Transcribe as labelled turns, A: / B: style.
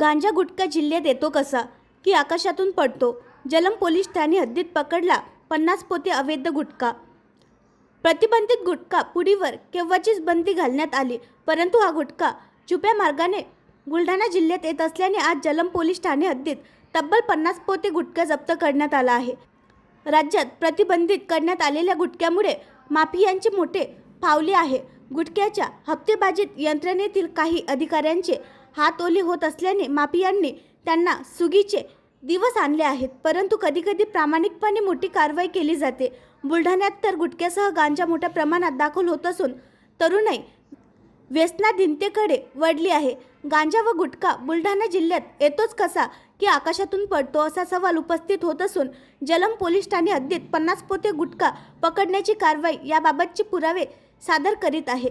A: गांजा गुटखा जिल्ह्यात येतो कसा? की आकाशातून पडतो. जलम पोलीस ठाणे हद्दीत पकडला पन्नास पोते अवैध गुटखा. प्रतिबंधित गुटखा पुडीवर केव्हाचीच बंदी घालण्यात आली. परंतु हा गुटखा छुप्या मार्गाने बुलढाणा जिल्ह्यात येत असल्याने आज जलम पोलीस ठाणे हद्दीत तब्बल पन्नास पोते गुटखा जप्त करण्यात आला आहे. राज्यात प्रतिबंधित करण्यात आलेल्या गुटख्यामुळे माफियांचे मोठे फावले आहे. गुटख्याच्या हप्तेबाजीत यंत्रणेतील काही अधिकाऱ्यांचे हात ओले होत असल्याने माफियांनी त्यांना सुगीचे दिवस आणले आहेत. परंतु कधीकधी प्रामाणिकपणे मोठी कारवाई केली जाते. बुलढाण्यात तर गुटख्यासह गांजा मोठ्या प्रमाणात दाखल होत असून तरुणाई व्यसनाधीनतेकडे वळली आहे. गांजा व गुटखा बुलढाणा जिल्ह्यात येतोच कसा की आकाशातून पडतो असा सवाल उपस्थित होत असून जलम पोलीस ठाणे हद्दीत पन्नास पोते गुटखा पकडण्याची कारवाई याबाबतचे पुरावे सादर करीत आहे.